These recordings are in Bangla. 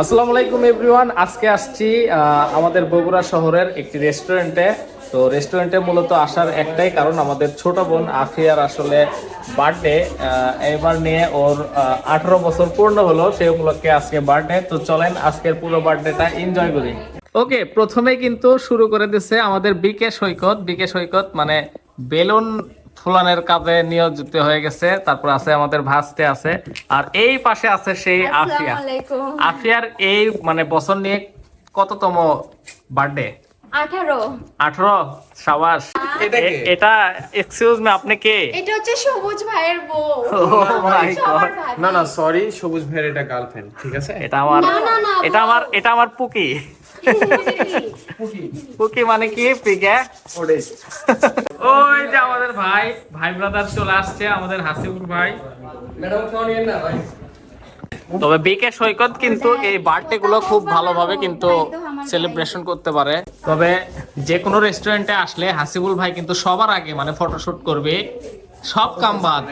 আসসালামু আলাইকুম এভরিওয়ান আজকে আসছি আমাদের বগুড়া শহরের একটি রেস্টুরেন্টে তো রেস্টুরেন্টে মূলত আসার একটাই কারণ আমাদের ছোট বোন আফিয়ার আসলে বার্থডে এবার নিয়ে ওর আঠারো বছর পূর্ণ হলো সেই উপলক্ষে আজকে বার্থডে তো চলেন, আজকের পুরো বার্থডেটা এনজয় করি। ওকে প্রথমে কিন্তু শুরু করে দিচ্ছে আমাদের বিকে সৈকত। বিকে সৈকত মানে বেলুন ফুলানের কাজে নিয়োজিত হয়ে গেছে তারপর আছে আমাদের ভাস্তে আছে আর এই পাশে আছে সেই আফিয়া। আফিয়ার এই মানে বছর নিয়ে কততম বার্থডে? আঠারো। আঠারো? সাবাস। এটা কে? এক্সকিউজ মি আপনি কে? এটা হচ্ছে সবুজ ভাইয়ের বউ। Oh। না না সরি সবুজ ভাইয়ের এটা গার্লফ্রেন্ড ঠিক আছে? এটা আমার না, না, না, এটা আমার এটা আমার পুকি। পুকি। মানে কি? পিকে? ওই যে আমাদের ভাই ভাই ব্রাদার চলে আসছে আমাদের না ভাই। তবে বিকে সৈকত কিন্তু এই বার্থডে গুলো খুব ভালোভাবে কিন্তু সেলিব্রেশন করতে পারে। তবে যে কোনো রেস্টুরেন্টে আসলে হাসিবুল ভাই কিন্তু সবার আগে মানে ফটোশুট করবে। সব কাম বাদ।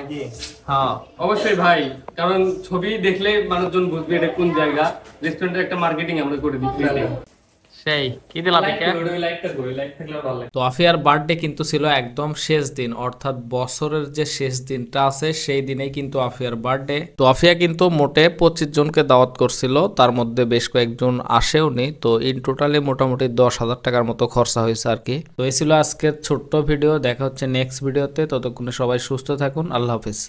হ্যাঁ। অবশ্যই ভাই কারণ ছবি দেখলে মানুষজন বুঝবে এটা কোন জায়গা। রেস্টুরেন্টের একটা মার্কেটিং আমরা করে দিচ্ছি। সেই কি দিলাম বিকে লাইকটা করি লাইক থাকলে ভালো লাগে তো আফিয়ার বার্থডে কিন্তু ছিল একদম শেষ দিন অর্থাৎ বছরের যে শেষ দিনটা আছে সেই দিনেই কিন্তু আফিয়ার বার্থডে তো আফিয়া কিন্তু মোটে পঁচিশ জনকে দাওয়াত করছিল তার মধ্যে বেশ কয়েকজন আসেওনি তো ইন টোটালি মোটামুটি দশ হাজার টাকার মতো খরচা হয়েছে আর কি। তো এই ছিল আজকের ছোট্ট ভিডিও দেখা হচ্ছে নেক্সট ভিডিওতে ততক্ষণে সবাই সুস্থ থাকুন আল্লাহ হাফিজ।